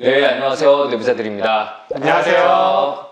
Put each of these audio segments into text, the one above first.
네, 안녕하세요. 내부자들입니다. 안녕하세요.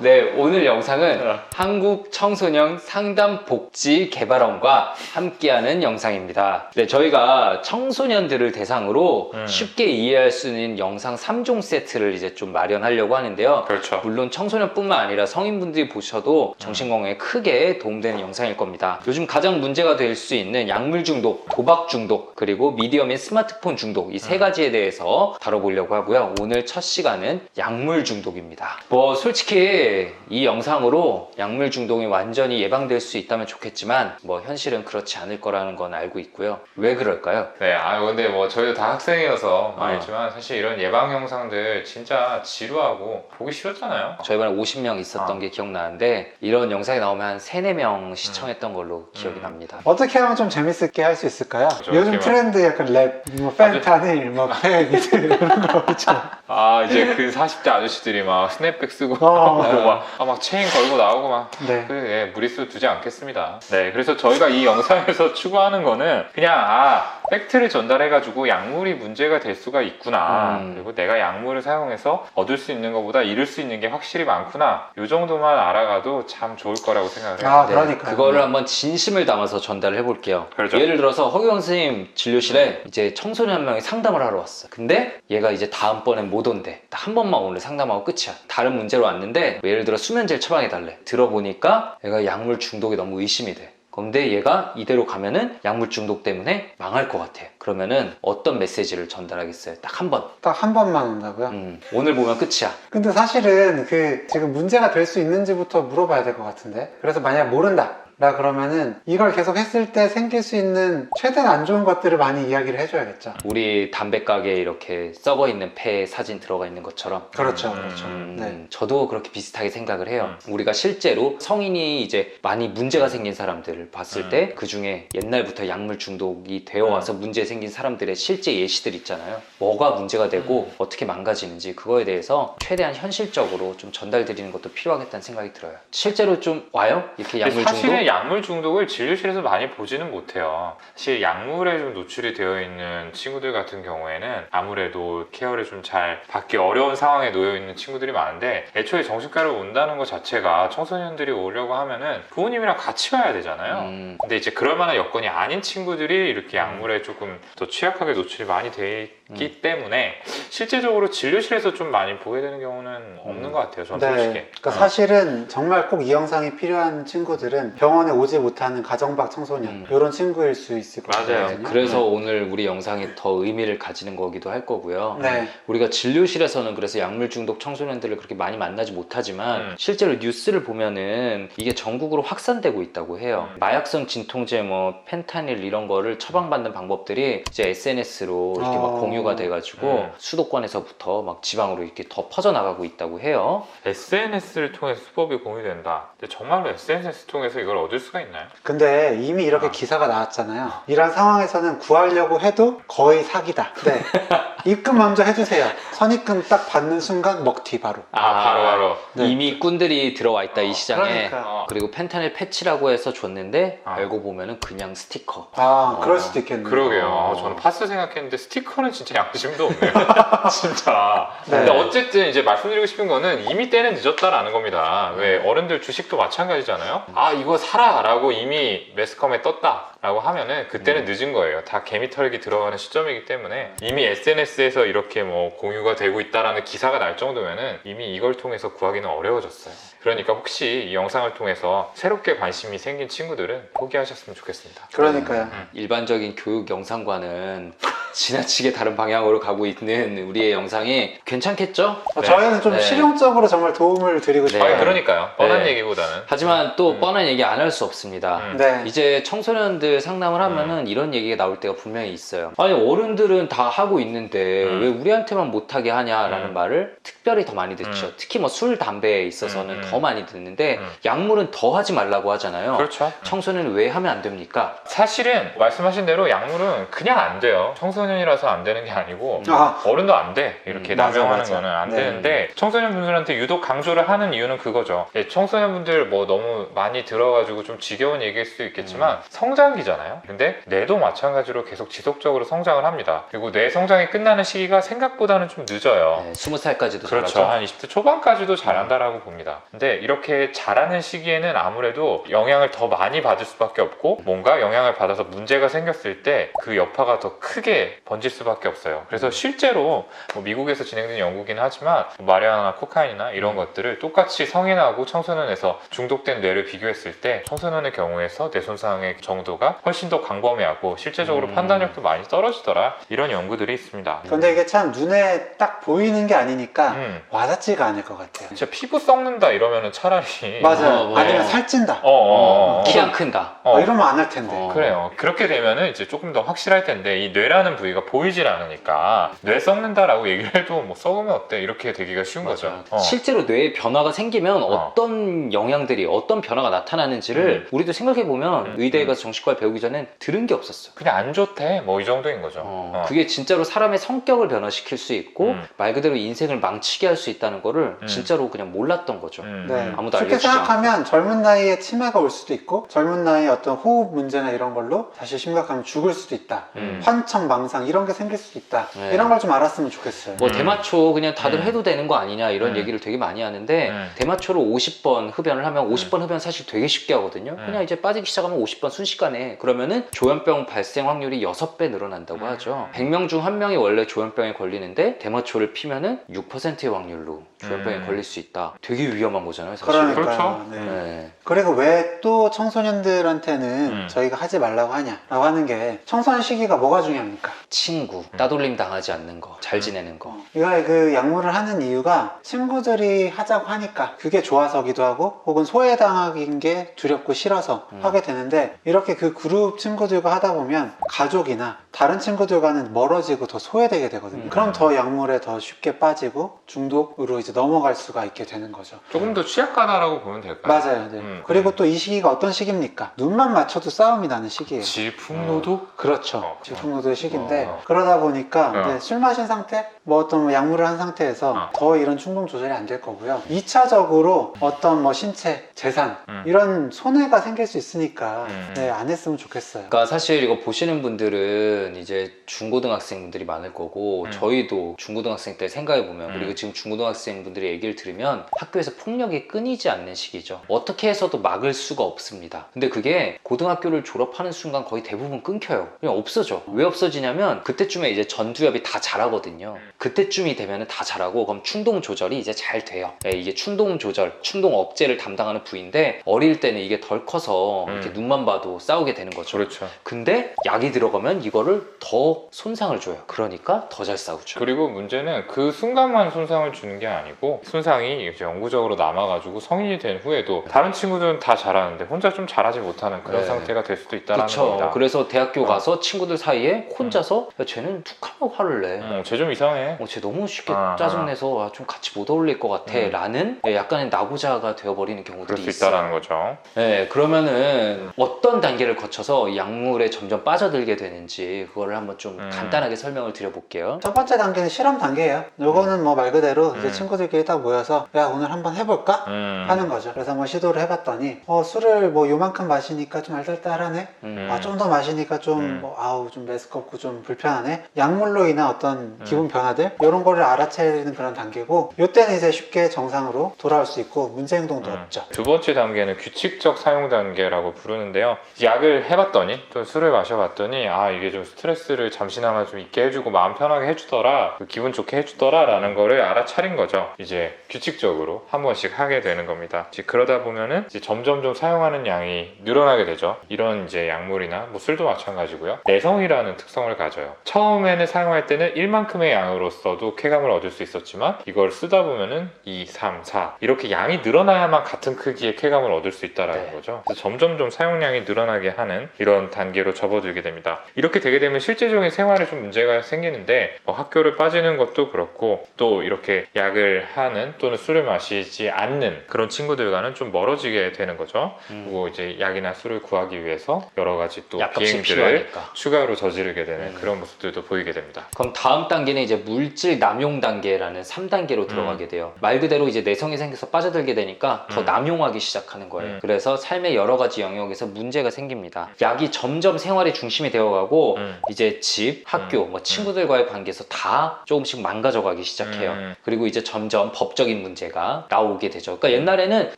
네, 오늘 영상은 어. 한국 청소년 상담 복지 개발원과 함께하는 영상입니다. 네, 저희가 청소년들을 대상으로 음. 쉽게 이해할 수 있는 영상 3종 세트를 이제 좀 마련하려고 하는데요. 그렇죠. 물론 청소년뿐만 아니라 성인분들이 보셔도 정신 건강에 크게 도움되는 영상일 겁니다. 요즘 가장 문제가 될 수 있는 약물 중독, 도박 중독, 그리고 미디어민 스마트폰 중독 이 세 가지에 대해서 다뤄보려고 하고요. 오늘 첫 시간은 약물 중독입니다. 뭐 솔직히 이 영상으로 약물 중독이 완전히 예방될 수 있다면 좋겠지만 뭐 현실은 그렇지 않을 거라는 건 알고 있고요. 왜 그럴까요? 네, 아 근데 뭐 저희도 다 학생이어서 어. 알지만 사실 이런 예방 영상들 진짜 지루하고 보기 싫었잖아요. 저희 반에 50명 있었던 아. 게 기억나는데 이런 영상이 나오면 한 3, 4명 시청했던 걸로 기억이 음. 납니다. 어떻게 하면 좀 재밌게 할 수 있을까요? 그렇죠, 요즘 트렌드 약간 랩, 뭐 펜타닐, 뭐 펜이들 이런 거 있죠. 아 이제 그 40대 아저씨들이 막 스냅백 쓰고 어. 뭐 막, 아, 막 체인 걸고 나오고 막 네. 그, 예, 무리수 두지 않겠습니다. 네, 그래서 저희가 이 영상에서 추구하는 거는 그냥 아 팩트를 전달해가지고 약물이 문제가 될 수가 있구나. 음. 그리고 내가 약물을 사용해서 얻을 수 있는 것보다 잃을 수 있는 게 확실히 많구나. 이 정도만 알아가도 참 좋을 거라고 생각을 해요. 아, 네, 그러니까. 그거를 한번 진심을 담아서 전달을 해볼게요. 그렇죠. 예를 들어서 허경 선생님 진료실에 이제 청소년 한 명이 상담을 하러 왔어. 근데 얘가 이제 다음번엔 못 온대. 딱한 번만 오늘 상담하고 끝이야. 다른 문제로 왔는데 뭐 예를 들어 수면제를 처방해달래. 들어보니까 얘가 약물 중독이 너무 의심이 돼. 근데 얘가 이대로 가면은 약물 중독 때문에 망할 것 같아. 그러면은 어떤 메시지를 전달하겠어요? 딱 한 번. 딱 한 번만 온다고요? 음, 오늘 보면 끝이야. 근데 사실은 그 지금 문제가 될 수 있는지부터 물어봐야 될 것 같은데. 그래서 만약 모른다. 라 그러면은 이걸 계속 했을 때 생길 수 있는 최대한 안 좋은 것들을 많이 이야기를 해줘야겠죠. 우리 담배 가게에 이렇게 썩어 있는 폐 사진 들어가 있는 것처럼 그렇죠, 음, 그렇죠. 음, 네. 저도 그렇게 비슷하게 생각을 해요. 우리가 실제로 성인이 이제 많이 문제가 생긴 사람들을 봤을 음. 때그 중에 옛날부터 약물 중독이 되어 와서 문제 생긴 사람들의 실제 예시들 있잖아요. 뭐가 문제가 되고 음. 어떻게 망가지는지 그거에 대해서 최대한 현실적으로 좀 전달 드리는 것도 필요하겠다는 생각이 들어요. 실제로 좀 와요? 이렇게 약물 중독? 약물 중독을 진료실에서 많이 보지는 못해요. 사실 약물에 좀 노출이 되어 있는 친구들 같은 경우에는 아무래도 케어를 좀 잘 받기 어려운 상황에 놓여 있는 친구들이 많은데 애초에 정신과를 온다는 것 자체가 청소년들이 오려고 하면은 부모님이랑 같이 와야 되잖아요. 음, 근데 이제 그럴 만한 여건이 아닌 친구들이 이렇게 약물에 조금 더 취약하게 노출이 많이 돼 있기 음. 때문에 실제적으로 진료실에서 좀 많이 보게 되는 경우는 없는 것 같아요. 저는 솔직히. 네. 그러니까 어. 사실은 정말 꼭 이 영상이 필요한 친구들은 병원 에 오지 못하는 가정박 청소년 음. 이런 친구일 수 있을 것 맞아요. 같거든요. 그래서 오늘 우리 영상이 더 의미를 가지는 거기도 할 거고요. 네. 우리가 진료실에서는 그래서 약물 중독 청소년들을 그렇게 많이 만나지 못하지만 음. 실제로 뉴스를 보면은 이게 전국으로 확산되고 있다고 해요. 음. 마약성 진통제 뭐 펜타닐 이런 거를 처방받는 방법들이 이제 SNS로 이렇게 막 어. 공유가 돼가지고 음. 수도권에서부터 막 지방으로 이렇게 더 퍼져나가고 있다고 해요. SNS를 통해서 수법이 공유된다. 근데 정말로 SNS 통해서 이걸 얻을 수가 있나요? 근데 이미 이렇게 아. 기사가 나왔잖아요. 이런 상황에서는 구하려고 해도 거의 사기다. 네. 입금 먼저 해주세요. 선입금 딱 받는 순간 먹튀 바로. 아, 바로 바로. 네. 이미 꾼들이 들어와 있다 이 시장에. 그러니까. 어. 그리고 펜타닐 패치라고 해서 줬는데 아. 알고 보면은 그냥 스티커. 아, 그럴 어, 수도 있겠네요. 그러게요. 어. 저는 파스 생각했는데 스티커는 진짜 양심도 없네요. 진짜. 네. 근데 어쨌든 이제 말씀드리고 싶은 거는 이미 때는 늦었다라는 겁니다. 왜 네. 어른들 주식도 마찬가지잖아요. 아 이거 사 라라고 이미 매스컴에 떴다라고 하면은 그때는 늦은 거예요. 다 개미털기 들어가는 시점이기 때문에 이미 SNS에서 이렇게 뭐 공유가 되고 있다라는 기사가 날 정도면은 이미 이걸 통해서 구하기는 어려워졌어요. 그러니까 혹시 이 영상을 통해서 새롭게 관심이 생긴 친구들은 포기하셨으면 좋겠습니다. 그러니까요. 일반적인 교육 영상과는 지나치게 다른 방향으로 가고 있는 우리의 영상이 괜찮겠죠? 어, 네. 저희는 좀 네. 실용적으로 정말 도움을 드리고 네. 싶어요. 아, 그러니까요. 뻔한 네. 얘기보다는. 하지만 또 음. 뻔한 얘기 안 할 수 없습니다. 음. 네. 이제 청소년들 상담을 하면은 이런 얘기가 나올 때가 분명히 있어요. 아니 어른들은 다 하고 있는데 음. 왜 우리한테만 못하게 하냐라는 음. 말을 특별히 더 많이 듣죠. 음. 특히 뭐 술, 담배에 있어서는 음, 음. 더 많이 듣는데 음. 약물은 더 하지 말라고 하잖아요. 그렇죠. 청소년은 왜 하면 안 됩니까? 사실은 말씀하신 대로 약물은 그냥 안 돼요. 청소년 청소년이라서 안 되는 게 아니고 아. 어른도 안 돼. 이렇게 음, 맞아, 남용하는 맞아. 거는 안 네. 되는데 청소년분들한테 유독 강조를 하는 이유는 그거죠. 예, 청소년분들 뭐 너무 많이 들어가지고 좀 지겨운 얘기일 수도 있겠지만 음. 성장기잖아요. 근데 뇌도 마찬가지로 계속 지속적으로 성장을 합니다. 그리고 뇌 성장이 끝나는 시기가 생각보다는 좀 늦어요. 네, 20살까지도 그렇죠. 잘하죠. 한 20대 초반까지도 잘한다라고 봅니다. 근데 이렇게 잘하는 시기에는 아무래도 영향을 더 많이 받을 수밖에 없고 뭔가 영향을 받아서 문제가 생겼을 때 그 여파가 더 크게 번질 수밖에 없어요. 그래서 실제로 뭐 미국에서 진행된 연구긴 하지만 뭐 마리아나 코카인이나 이런 것들을 똑같이 성인하고 청소년에서 중독된 뇌를 비교했을 때 청소년의 경우에서 뇌 손상의 정도가 훨씬 더 광범위하고 실제적으로 음. 판단력도 많이 떨어지더라 이런 연구들이 있습니다. 근데 이게 참 눈에 딱 보이는 게 아니니까 음. 와닿지가 않을 것 같아요. 진짜 피부 썩는다 이러면은 차라리 맞아요. 어, 뭐. 아니면 살찐다. 어, 어, 어. 키 안 큰다. 어. 어, 이러면 안 할 텐데. 어. 그래요. 그렇게 되면은 이제 조금 더 확실할 텐데 이 뇌라는 부위가 보이질 않으니까 뇌 썩는다라고 얘기를 해도 뭐 썩으면 어때 이렇게 되기가 쉬운 거죠. 맞아요. 어. 실제로 뇌에 변화가 생기면 어. 떤 영향들이 어떤 변화가 나타나는지를 우리도 생각해 보면 음. 의대에 가서 정신과를 배우기 전엔 들은 게 없었어. 그냥 안 좋대 뭐 이 정도인 거죠. 어, 어. 그게 진짜로 사람의 성격을 변화시킬 수 있고 음. 말 그대로 인생을 망치게 할 수 있다는 거를 음. 진짜로 그냥 몰랐던 거죠. 음, 네. 음. 아무도 쉽게 알려주지 생각하면 젊은 나이에 치매가 올 수도 있고 젊은 나이에 어떤 호흡 문제나 이런 걸로 사실 심각하면 죽을 수도 있다. 음. 환청, 망상 이런 게 생길 수도 있다. 네. 이런 걸 좀 알았으면 좋겠어요. 뭐 음. 대마초 그냥 다들 음. 해도 되는 거 아니냐 이런 음. 얘기를 되게 많이 하는데 음. 대마초를 50번 흡연을 하면 50번 흡연 사실 되게 쉽게 하거든요. 음. 그냥 이제 빠지기 시작하면 50번 순식간에 그러면은 조현병 발생 확률이 6배 늘어난다고 음. 하죠. 100명 중한 명이 원래 조현병에 걸리는데 대마초를 피면은 6%의 확률로 조현병에 음. 걸릴 수 있다. 되게 위험한 거잖아요, 사실. 그러니까요. 그렇죠. 네. 네. 그리고 왜 또 청소년들한테는 음. 저희가 하지 말라고 하냐라고 하는 게 청소년 시기가 뭐가 중요합니까? 친구, 음. 따돌림 당하지 않는 거, 잘 지내는 거. 어, 이거 그 약물을 하는 이유가 친구들이 하자고 하니까 그게 좋아서기도 하고 혹은 소외당하긴 게 두렵고 싫어서 음. 하게 되는데 이렇게 그 그룹 친구들과 하다 보면 가족이나 다른 친구들과는 멀어지고 더 소외되게 되거든요. 음. 그럼 더 약물에 더 쉽게 빠지고 중독으로 이제 넘어갈 수가 있게 되는 거죠. 조금 더 취약하다라고 보면 될까요? 맞아요. 네. 음. 그리고 또 이 시기가 어떤 시기입니까? 눈만 맞춰도 싸움이 나는 시기예요. 질풍노도 그렇죠. 어. 질풍노도의 시기인데 어. 그러다 보니까 어. 이제 술 마신 상태, 뭐 어떤 뭐 약물을 한 상태에서 어. 더 이런 충동 조절이 안 될 거고요. 2차적으로 어떤 뭐 신체, 재산 음. 이런 손해가 생길 수 있으니까 음. 네, 안 했으면 좋겠어요. 그러니까 사실 이거 보시는 분들은 이제 중고등학생분들이 많을 거고 음. 저희도 중고등학생 때 생각해 보면 음. 그리고 지금 중고등학생분들의 얘기를 들으면 학교에서 폭력이 끊이지 않는 시기죠. 어떻게 해서도 막을 수가 없습니다. 근데 그게 고등학교를 졸업하는 순간 거의 대부분 끊겨요. 그냥 없어져. 왜 없어지냐면 그때쯤에 이제 전두엽이 다 자라거든요. 그때쯤이 되면 다 자라고 그럼 충동 조절이 이제 잘 돼요. 예, 이게 충동 조절, 충동 억제를 담당하는 부위인데 어릴 때는 이게 덜 커서 이렇게 음. 눈만 봐도 싸우게 되는 거죠. 그렇죠. 근데 약이 들어가면 이거를 더 손상을 줘요. 그러니까 더 잘 싸우죠. 그리고 문제는 그 순간만 손상을 주는 게 아니고 손상이 이제 영구적으로 남아가지고 성인이 된 후에도 다른 친구들은 다 잘하는데 혼자 좀 잘하지 못하는 그런 네. 상태가 될 수도 있다는. 겁니다. 그래서 대학교 어. 가서 친구들 사이에 혼자서 야, 쟤는 툭하면 화를 내. 어, 쟤좀 이상해. 어, 쟤 너무 쉽게 아, 짜증내서 아, 좀 같이 못 어울릴 것 같아. 음. 라는 예, 약간의 나고자가 되어버리는 경우들이. 있다라는 거죠. 네, 그러면은 어떤 단계를 거쳐서 이 약물에 점점 빠져들게 되는지 그거를 한번 좀 음. 간단하게 설명을 드려볼게요. 첫 번째 단계는 실험 단계예요. 요거는 뭐말 그대로 이제 음. 친구들끼리 딱 모여서 야 오늘 한번 해볼까? 음. 하는 거죠. 그래서 뭐 시도를 해봤더니 어, 술을 뭐 요만큼 마시니까 좀 알딸딸하네. 음. 아, 좀 더 마시니까 좀, 음. 뭐, 아우, 좀 메스껍고 좀 불편하네. 약물로 인한 어떤 음. 기분 변화들, 이런 거를 알아차리는 그런 단계고, 요때는 이제 쉽게 정상으로 돌아올 수 있고, 문제 행동도 음. 없죠. 두 번째 단계는 규칙적 사용 단계라고 부르는데요. 약을 해봤더니 또 술을 마셔봤더니 아 이게 좀 스트레스를 잠시나마 좀 있게 해주고 마음 편하게 해주더라, 그 기분 좋게 해주더라 라는 거를 알아차린 거죠. 이제 규칙적으로 한 번씩 하게 되는 겁니다. 이제 그러다 보면은 이제 점점 좀 사용하는 양이 늘어나게 되죠. 이런 이제 약물이나 뭐 술도 마찬가지고요. 내성이라는 특성을 가져요. 처음에는 사용할 때는 1만큼의 양으로서도 쾌감을 얻을 수 있었지만 이걸 쓰다 보면은 2, 3, 4 이렇게 양이 늘어나야만 같은 크기의 쾌감을 얻을 수 있다라는 네. 거죠. 점점 좀 사용량이 늘어나게 하는 이런 단계로 접어들게 됩니다. 이렇게 되게 되면 실제적인 생활에 좀 문제가 생기는데 뭐 학교를 빠지는 것도 그렇고 또 이렇게 약을 하는 또는 술을 마시지 않는 그런 친구들과는 좀 멀어지게 되는 거죠. 음. 그리고 이제 약이나 술을 구하기 위해서 여러 가지 또 비행들을 필요하니까. 추가로 저지르게 되는 음. 그런 모습들도 보이게 됩니다. 그럼 다음 단계는 이제 물질 남용 단계라는 3단계로 들어가게 돼요. 말 그대로 이제 내성이 생겨서 빠져들게 되니까 더 음. 남용하기 시작하는 거예요. 음. 그래서 삶의 여러 가지 영역에서 문제가 생깁니다. 약이 점점 생활의 중심이 되어가고 음. 이제 집, 학교, 뭐 친구들과의 관계에서 다 조금씩 망가져 가기 시작해요. 음. 그리고 이제 점점 법적인 문제가 나오게 되죠. 그러니까 옛날에는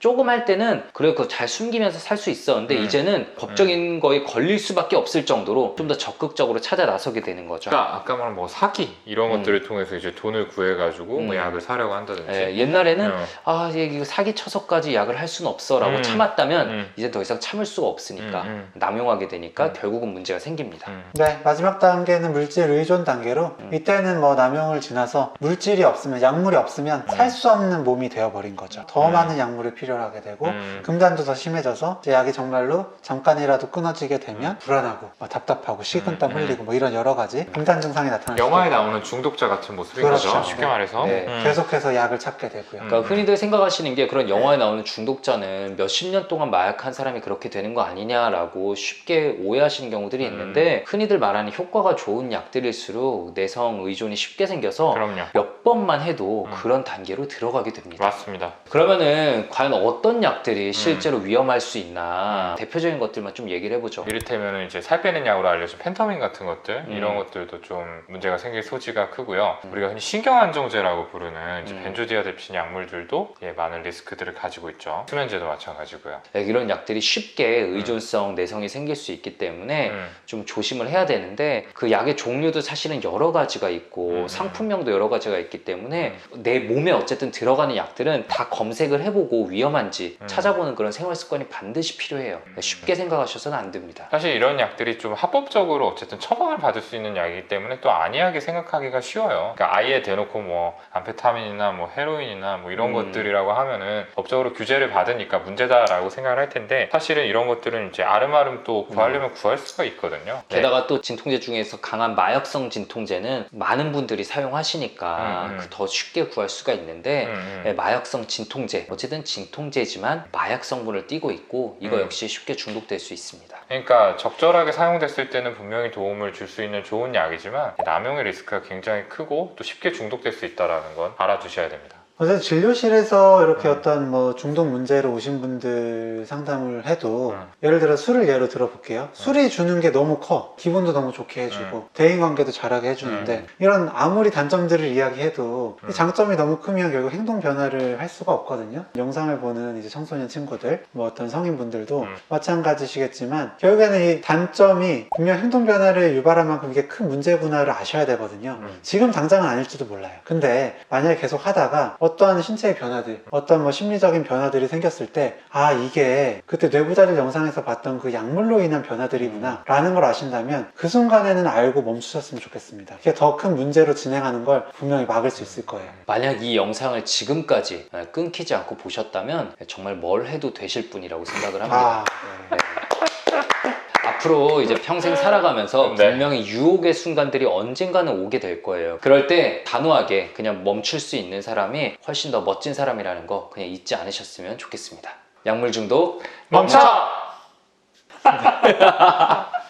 조금 할 때는 그래 그거 잘 숨기면서 살 수 있었는데 음. 이제는 법적인 거에 걸릴 수밖에 없을 정도로 좀 더 적극적으로 찾아 나서게 되는 거죠. 그러니까 아까 말한 뭐 사기 이런 음. 것들을 통해서 이제 돈을 구해가지고 뭐 음. 약을 사려고 한다든지. 예, 옛날에는 어. 아얘 이거 사기 쳐서까지 약을 할 수는 없어라고 음. 참았다면 음. 이제 더 이상 참을 수가 없으니까 음, 음. 남용하게 되니까 음. 결국은 문제가 생깁니다. 음. 네, 마지막 단계는 물질 의존 단계로 음. 이때는 뭐 남용을 지나서 물질이 없으면 약물이 없으면 음. 살수 없는 몸이 되어버린 거죠. 더 음. 많은 약물을 필요로 하게 되고 음. 금단도 더 심해져서 이제 약이 정말로 잠깐이라도 끊어지게 되면 불안하고 뭐 답답하고 식은땀 음. 흘리고 뭐 이런 여러 가지 금단 증상이 나타날 영화에. 나오는 중독자 같은 모습인 그렇죠. 거죠. 쉽게 말해서. 네. 음. 계속해서 약을 찾게 되고요. 음. 그러니까 흔히들 생각하시는 게 그런 영화에 나오는 중독자는 몇십 년 동안 마약한 사람이 그렇게 되는 거 아니냐라고 쉽게 오해하시는 경우들이 있는데 음. 흔히들 말하는 효과가 좋은 약들일수록 내성 의존이 쉽게 생겨서 그럼요. 몇 번만 해도 음. 그런 단계로 들어가게 됩니다. 맞습니다. 그러면은 과연 어떤 음. 약들이 실제로 위험할 수 있나 대표적인 것들만 좀 얘기를 해보죠. 이를테면 이제 살 빼는 약으로 알려진 펜타민 같은 것들 음. 이런 것들도 좀 문제가 생길 소지가 크고요. 음. 우리가 흔히 신경안정제라고 부르는 음. 벤조디아제핀 약물들도 예, 많은 리스크들을 가지고 있죠. 수면제도 마찬가지고요. 네, 이런 약들이 쉽게 의존성 내성이 생길 수 있기 때문에 음. 좀 조심을 해야 되는데 그 약의 종류도 사실은 여러 가지가 있고 음. 상품명도 여러 가지가 있기 때문에 내 몸에 어쨌든 들어가는 약들은 다 검색을 해보고 위험한지 음. 찾아보는 그런 생활 습관이 반드시 필요해요. 음. 쉽게 생각하셔서는 안 됩니다. 사실 이런 약들이 좀 합법적으로 어쨌든 처방을 받을 수 있는 약이기 때문에 또 안이하게 생각하기가 쉬워요. 그러니까 아예 대놓고 뭐 암페타민이나 뭐 헤로인이나 뭐 이런 음. 것들이라고 하면은 법적으로 규제를 받으니까 문제다라고 생각을 할 텐데 사실은 이런 것들은 이제 아름아름 또 구하려면 구할 수가 있거든요. 네. 게다가 또 진통제 중에서 강한 마약성 진통제는 많은 분들이 사용하시니까 음, 음. 그 더 쉽게 구할 수가 있는데 음, 음. 네, 마약성 진통제 어쨌든 진통제지만 마약 성분을 띠고 있고 이거 음. 역시 쉽게 중독될 수 있습니다. 그러니까 적절하게 사용됐을 때는 분명히 도움을 줄 수 있는 좋은 약이지만 남용의 리스크가 굉장히 크고 또 쉽게 중독될 수 있다는 건 알아두셔야 됩니다. 어쨌든 진료실에서 이렇게 음. 어떤 뭐 중독 문제로 오신 분들 상담을 해도 음. 예를 들어 술을 예로 들어볼게요. 술이 주는 게 너무 커. 기분도 너무 좋게 해주고 대인 관계도 잘하게 해주는데 음. 이런 아무리 단점들을 이야기해도 이 음. 장점이 너무 크면 결국 행동 변화를 할 수가 없거든요. 영상을 보는 이제 청소년 친구들, 뭐 어떤 성인분들도 음. 마찬가지시겠지만 결국에는 이 단점이 분명 행동 변화를 유발할 만큼 이게 큰 문제구나를 아셔야 되거든요. 음. 지금 당장은 아닐지도 몰라요. 근데 만약에 계속 하다가 어떠한 신체의 변화들, 어떤 뭐 심리적인 변화들이 생겼을 때, 아, 이게 그때 뇌부자를 영상에서 봤던 그 약물로 인한 변화들이구나, 라는 걸 아신다면 그 순간에는 알고 멈추셨으면 좋겠습니다. 이게 더 큰 문제로 진행하는 걸 분명히 막을 수 있을 거예요. 만약 이 영상을 지금까지 끊기지 않고 보셨다면 정말 뭘 해도 되실 분이라고 생각을 합니다. 아, 네. 앞으로 이제 평생 살아가면서 네. 분명히 유혹의 순간들이 언젠가는 오게 될 거예요. 그럴 때 단호하게 그냥 멈출 수 있는 사람이 훨씬 더 멋진 사람이라는 거 그냥 잊지 않으셨으면 좋겠습니다. 약물 중독 멈춰!